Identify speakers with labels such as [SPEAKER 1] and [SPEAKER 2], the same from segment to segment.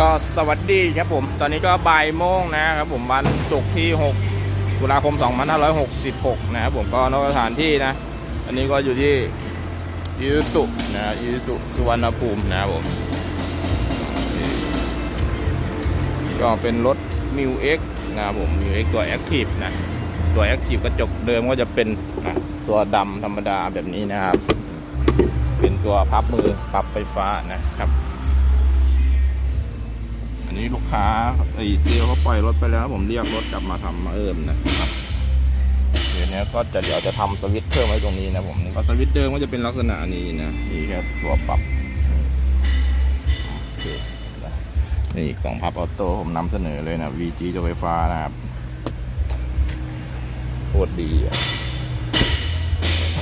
[SPEAKER 1] ก็สวัสดีครับผมตอนนี้ก็บ่ายโมงนะครับผมวันศุกร์ที่ 6 ตุลาคม 2566 นะครับผมก็นอกสถานที่นะ อันนี้ก็อยู่ที่ยูสุนะยูสุสุวรรณภูมินะครับผมก็เป็นรถมิวเอ็กนะครับผมมิวเอ็กตัวแอคทีฟนะตัวแอคทีฟกระจกเดิมก็จะเป็นนะตัวดำธรรมดาแบบนี้นะครับ เป็นตัวพับมือปรับไฟฟ้านะครับ ค้าไอ้เซลเขาปล่อยรถไปแล้วผมเรียกรถกลับมาทำมาเอิมนะครับเดี๋ยวนี้ก็จะเดี๋ยวจะทำสวิตช์เพิ่มไว้ตรงนี้นะผมก็สวิตช์เดิมก็จะเป็นลักษณะนี้นะนี่แค่ตัวปรับนี่กล่องพับออโต้ผมนำเสนอเลยนะ VG ตัวไฟฟ้านะครับโคตรดี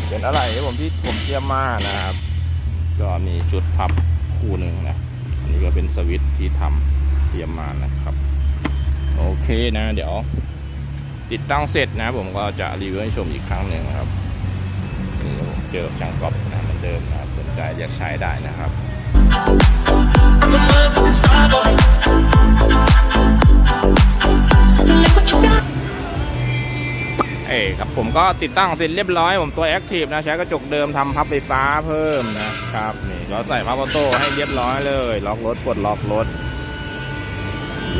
[SPEAKER 1] เป็นอะไรผมที่ผมเทียมมานะครับ ก็มีชุดพับคู่หนึ่งนะ อันนี้ก็เป็นสวิตช์ที่ทำ เตรียมมานะครับ โอเคนะ เดี๋ยว ติดตั้งเสร็จนะ ผมก็จะรีวิวให้ชมอีกครั้งหนึ่งครับนี่เจอกับช่างกอบนะเหมือนเดิมนะสนใจอยากใช้ได้นะครับ เอ้ครับผมก็ติดตั้งเสร็จเรียบร้อย ผมตัวแอคทีฟนะ ใช้กระจกเดิมทำพับไฟฟ้าเพิ่มนะครับ นี่เราใส่พับออโต้ให้เรียบร้อยเลย ล็อกรถกดล็อกรถ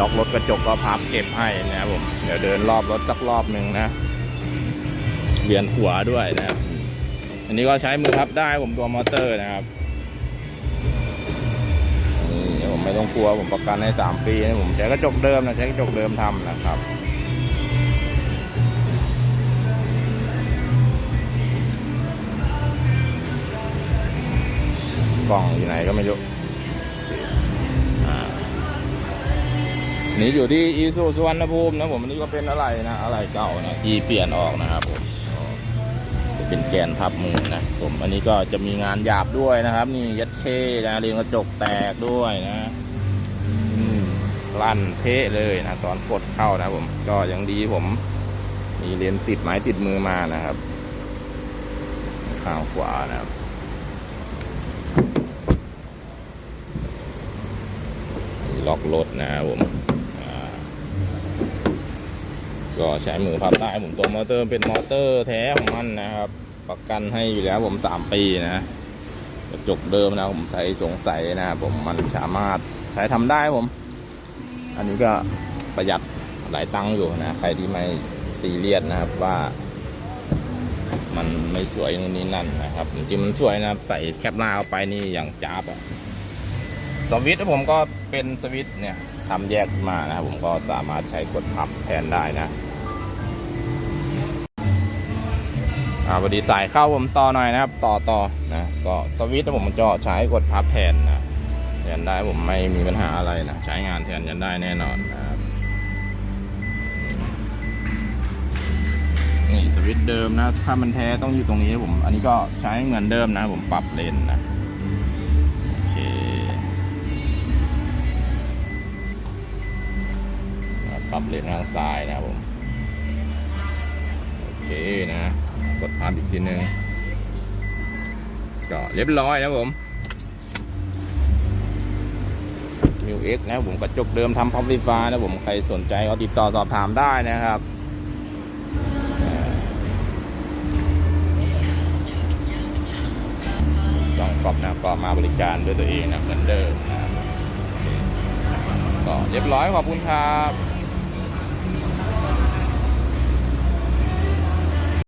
[SPEAKER 1] ล็อกรถกระจกก็พับเก็บให้นะครับผมเดี๋ยวเดินรอบรถสักรอบหนึ่งนะเวียนหัวด้วยนะครับ อันนี้ก็ใช้มือพับได้ผมตัวมอเตอร์นะครับนี่ผมไม่ต้องกลัวผมประกันให้สามปีนะผมใช้กระจกเดิมนะใช้กระจกเดิมทำนะครับกล่องอยู่ไหนก็ไม่รู้ นี่อยู่ที่อีซูสุวรรณภูมินะผมอันนี้ก็เป็นอะไรนะอะไรเก่านะที่เปลี่ยนออกนะครับผมจะเป็นแกนพับมือนะผมอันนี้ก็จะมีงานหยาบด้วยนะครับ นี่ยัดเคนะเรียงกระจกแตกด้วยนะลั่นเทะเลยนะตอนกดเข้านะผมก็ยังดีผม มีเลนติดไม้ติดมือมานะครับข้างขวานะครับล็อกรถนะครับผมอ่า ก็ใช้มือพับได้ผมตัวมอเตอร์เป็นมอเตอร์แท้ของมันนะครับ ประกันให้อยู่แล้วผมสามปีนะกระจกเดิมนะผมใส่สงสัยนะครับผมมันสามารถใช้ทำได้ผม อันนี้ก็ประหยัดหลายตังค์อยู่นะใครที่ไม่ซีเรียสนะครับว่า มันไม่สวยนู่นนี่นั่นนะครับจริงมันสวยนะครับใส่แคปหน้าเข้าไปนี่อย่างจ้าบอะสวิตช์ผมก็เป็นสวิตช์เนี่ยทำแยกมานะครับผมก็สามารถใช้กดพับแทนได้นะ อ่าพอดีสายเข้าผมต่อหน่อยนะครับ ต่อต่อนะก็สวิตช์ผมมันจะใช้กดพับแทนนะแทนได้ผมไม่มีปัญหาอะไรนะใช้งานแทนกันได้แน่นอนนะครับนี่สวิตช์เดิมนะ ถ้ามันแท้ต้องอยู่ตรงนี้ผม อันนี้ก็ใช้เหมือนเดิมนะ ผมปรับเลนนะโอเคปรับเลนข้างซ้ายนะครับผมโอเคนะ ดพับอีกทีนึงก็เรียบร้อยนะผมมิวเอ็กนะผมกระจกเดิมทำพับไฟฟ้านะผมใครสนใจก็ติดต่อสอบถามได้นะครับต้องกรอบนะก็มาบริการด้วยตัวเองนะเหมือนเดิมก็เรียบร้อยขอบคุณครับ